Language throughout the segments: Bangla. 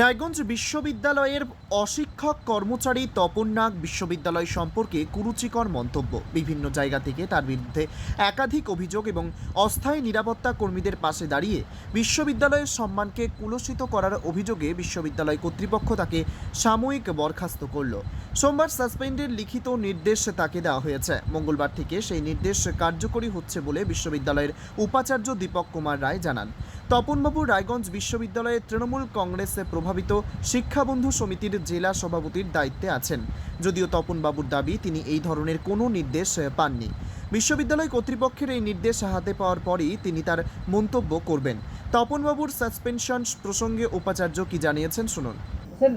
রায়গঞ্জ বিশ্ববিদ্যালয়ের অশিক্ষক কর্মচারী তপন নাগ বিশ্ববিদ্যালয় সম্পর্কে কুরুচিকর মন্তব্য। বিভিন্ন জায়গা থেকে তার বিরুদ্ধে একাধিক অভিযোগ এবং অস্থায়ী নিরাপত্তা কর্মীদের পাশে দাঁড়িয়ে বিশ্ববিদ্যালয়ের সম্মানকে কুলসিত করার অভিযোগে বিশ্ববিদ্যালয় কর্তৃপক্ষ তাকে সাময়িক বরখাস্ত করল। সোমবার সাসপেন্ডের লিখিত নির্দেশ তাকে দেওয়া হয়েছে। মঙ্গলবার থেকে সেই নির্দেশ কার্যকরী হচ্ছে বলে বিশ্ববিদ্যালয়ের উপাচার্য দীপক কুমার রায় জানান। তপনবাবু রায়গঞ্জ বিশ্ববিদ্যালয়ে তৃণমূল কংগ্রেসে প্রভাবিত শিক্ষাবন্ধু সমিতির জেলা সভাপতির দায়িত্বে আছেন। যদিও তপনবাবুর দাবি, তিনি এই ধরনের কোনো নির্দেশ পাননি। বিশ্ববিদ্যালয় কর্তৃপক্ষের এই নির্দেশ হাতে পাওয়ার পরই তিনি তার মন্তব্য করবেন। তপনবাবুর সাসপেনশন প্রসঙ্গে উপাচার্য কি জানিয়েছেন, শুনুন। স্যার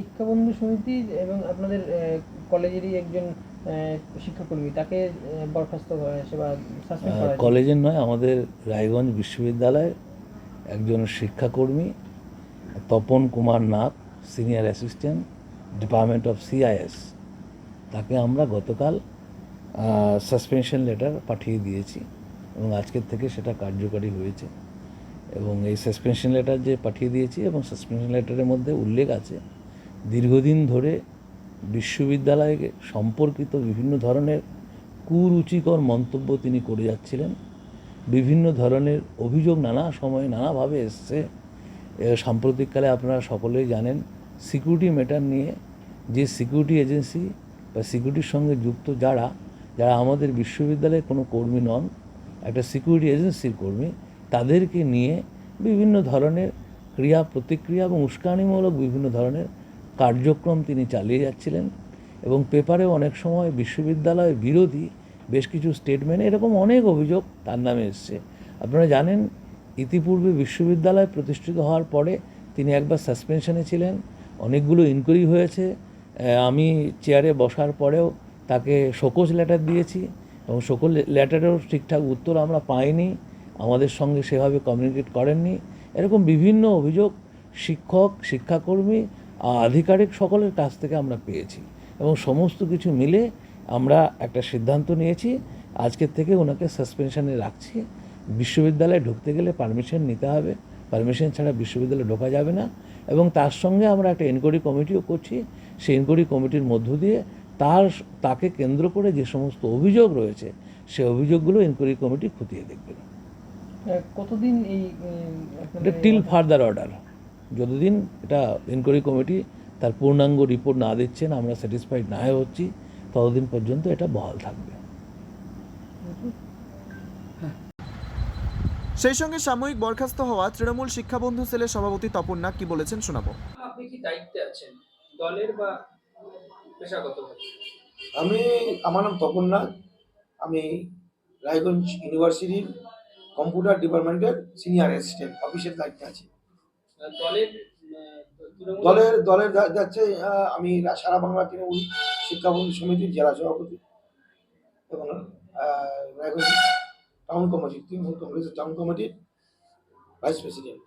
আহ, শিক্ষাবন্ধু সমিতি এবং আপনাদের কলেজেরই একজন শিক্ষাকর্মী তাকে বরখাস্ত করা সাসপেন্ড করা কলেজের নয় আমাদের রায়গঞ্জ বিশ্ববিদ্যালয়ের একজন শিক্ষাকর্মী Tapan Kumar Nath senior assistant department of CIS. তাকে আমরা গতকাল সাসপেনশন লেটার পাঠিয়ে দিয়েছি এবং আজকের থেকে সেটা কার্যকারী হয়েছে। এবং এই সাসপেনশন লেটার যে পাঠিয়ে দিয়েছি এবং সাসপেনশন লেটারের মধ্যে উল্লেখ আছে দীর্ঘদিন ধরে বিশ্ববিদ্যালয় সম্পর্কিত বিভিন্ন ধরনের কুরুচিকর মন্তব্য তিনি করে যাচ্ছিলেন। বিভিন্ন ধরনের অভিযোগ নানা সময়ে নানাভাবে এসছে। সাম্প্রতিককালে আপনারা সকলেই জানেন সিকিউরিটি ম্যাটার নিয়ে যে সিকিউরিটি এজেন্সি বা সিকিউরিটির সঙ্গে যুক্ত যারা যারা আমাদের বিশ্ববিদ্যালয়ের কোনো কর্মী নন, একটা সিকিউরিটি এজেন্সির কর্মী, তাদেরকে নিয়ে বিভিন্ন ধরনের ক্রিয়া প্রতিক্রিয়া এবং উস্কানিমূলক বিভিন্ন ধরনের কার্যক্রম তিনি চালিয়ে যাচ্ছিলেন এবং পেপারে অনেক সময় বিশ্ববিদ্যালয় বিরোধী বেশ কিছু স্টেটমেন্ট এরকম অনেক অভিযোগ তার নামে এসছে। আপনারা জানেন, ইতিপূর্বে বিশ্ববিদ্যালয় প্রতিষ্ঠিত হওয়ার পরে তিনি একবার সাসপেনশনে ছিলেন, অনেকগুলো ইনকোয়ারি হয়েছে। আমি চেয়ারে বসার পরেও তাকে শোকজ লেটার দিয়েছি এবং শোকজ লেটারেও ঠিকঠাক উত্তর আমরা পাইনি, আমাদের সঙ্গে সেভাবে কমিউনিকেট করেননি। এরকম বিভিন্ন অভিযোগ, শিক্ষক, শিক্ষাকর্মী আধিকারিক সকলের কাছ থেকে আমরা পেয়েছি এবং সমস্ত কিছু মিলে আমরা একটা সিদ্ধান্ত নিয়েছি। আজকের থেকে ওনাকে সাসপেনশনে রাখছি। বিশ্ববিদ্যালয়ে ঢুকতে গেলে পারমিশন নিতে হবে। পারমিশন ছাড়া বিশ্ববিদ্যালয়ে ঢোকা যাবে না এবং তার সঙ্গে আমরা একটা এনকোয়ারি কমিটিও করছি। সেই এনকোয়ারি কমিটির মধ্য দিয়ে তার তাকে কেন্দ্র করে যে সমস্ত অভিযোগ রয়েছে সেই অভিযোগগুলো এনকোয়ারি কমিটি খতিয়ে দেখবে। কতদিন এই টিল ফার্দার অর্ডার যতদিন এটা এনকোয়ারি কমিটি তার পূর্ণাঙ্গ রিপোর্ট না দিচ্ছেন আমরা স্যাটিসফাইড না হচ্ছি ততদিন পর্যন্ত এটা বহাল থাকবে। সেই সঙ্গে সাময়িক বরখাস্ত হওয়া তৃণমূল শিক্ষাবন্ধু সেলের সভাপতি তপন নাগ কি বলেছেন শোনাবো। আপনি কি দায়িত্বে আছেন? দলের বা পেশাগতভাবে? আমি আমার নাম তপন নাগ আমি রায়গঞ্জ ইউনিভার্সিটির কম্পিউটার ডিপার্টমেন্টের সিনিয়র অ্যাসিস্ট্যান্ট অফিসের দায়িত্বে আছি। দলের দলের যাচ্ছে আমি সারা বাংলা তৃণমূল শিক্ষাবন্ধু সমিতির জেলা সভাপতি এবং রায়গঞ্জ টাউন কমিটি তৃণমূল কংগ্রেসের টাউন কমিটির ভাইস প্রেসিডেন্ট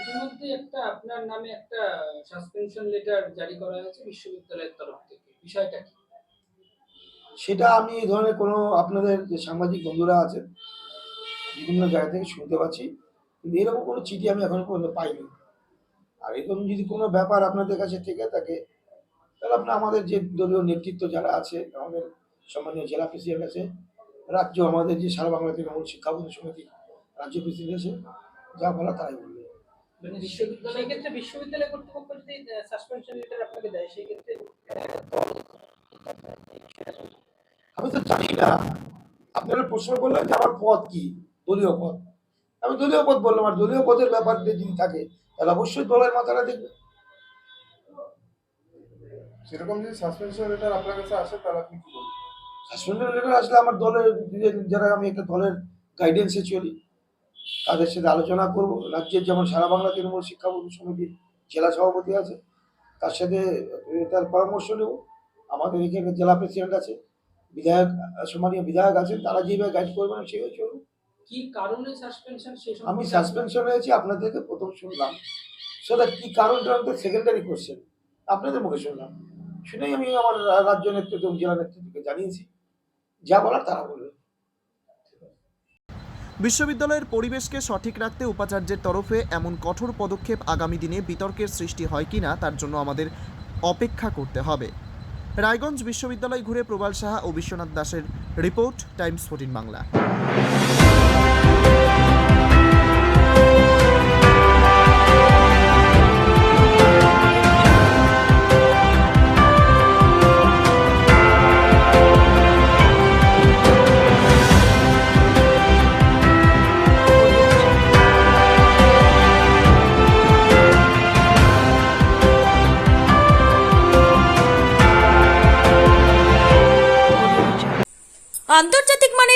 ইতিমধ্যে একটা আপনার নামে একটা সাসপেনশন লেটার জারি করা হয়েছে বিশ্ববিদ্যালয়ের তরফ থেকে। বিষয়টা কি? সেটা আমি এই ধরনের কোনো আপনাদের যে সাংবাদিক বন্ধুরা আছেন বিভিন্ন জায়গা থেকে শুনতে পাচ্ছি। কিন্তু এরকম কোনো চিঠি আমি এখনও পর্যন্ত পাইনি। আর এরকম যদি কোনো ব্যাপার আপনাদের কাছে থেকে থাকে তাহলে আপনার আমাদের যে দলীয় নেতৃত্ব যারা আছে আমাদের সম্মানীয় জেলা প্রেসিডেন্ট আছে রাজ্য আমাদের যে সারা বাংলা তৃণমূল শিক্ষাবন্ধু সমিতি রাজ্য প্রেসিডেন্ট আছে যা বলা তারাই বলবে। মানে বিশ্ববিদ্যালয় ক্ষেত্রে বিশ্ববিদ্যালয় কর্তৃপক্ষ যদি সাসপেনশন লেটার আপনাকে দেয় সেই ক্ষেত্রে আমি তো জানি না। আপনারা প্রশ্ন করলেন যে আমার পদ কি দলীয় পদ? আমি দলীয় পদ বললাম আর দলীয় পদের ব্যাপার যদি থাকে তাহলে অবশ্যই দলের মাথাটা দেখবে। সেরকম যদি সাসপেনশন লেটার আপনার কাছে আসে তাহলে আপনি কি বলবেন? সাসপেন্ডেড লেটার আসলে আমার দলের যারা আমি একটা দলের গাইডেন্সে চলি তাদের সাথে আলোচনা করব। রাজ্যের যেমন সারা বাংলা তৃণমূল শিক্ষাবন্ধু সমিতির জেলা সভাপতি আছে তার সাথে তার পরামর্শ নেব। আমাদের এখানে জেলা প্রেসিডেন্ট আছে বিধায়ক সম্মানীয় বিধায়ক আছেন তারা যেভাবে গাইড করবেন সেভাবে চলবো কি কারণে সাসপেনশন সেই আমি সাসপেনশন হয়েছি আপনার থেকে প্রথম শুনলাম। সেটা কি কারণটা তো সেকেন্ডারি কোশ্চেন আপনাদের মুখে শুনলাম। শুনেই আমি আমার রাজ্য নেতৃত্ব এবং জেলা নেতৃত্বকে জানিয়েছি। যা বলার তারা বলবে। বিশ্ববিদ্যালয়ের পরিবেশকে সঠিক রাখতে উপাচার্যের তরফে এমন কঠোর পদক্ষেপ আগামী দিনে বিতর্কের সৃষ্টি হয় কিনা তার জন্য আমাদের অপেক্ষা করতে হবে। রায়গঞ্জ বিশ্ববিদ্যালয় ঘুরে প্রবাল সাহা ও বিশ্বনাথ দাসের রিপোর্ট টাইমস ফোর্টিন বাংলা। আন্তর্জাতিক মানের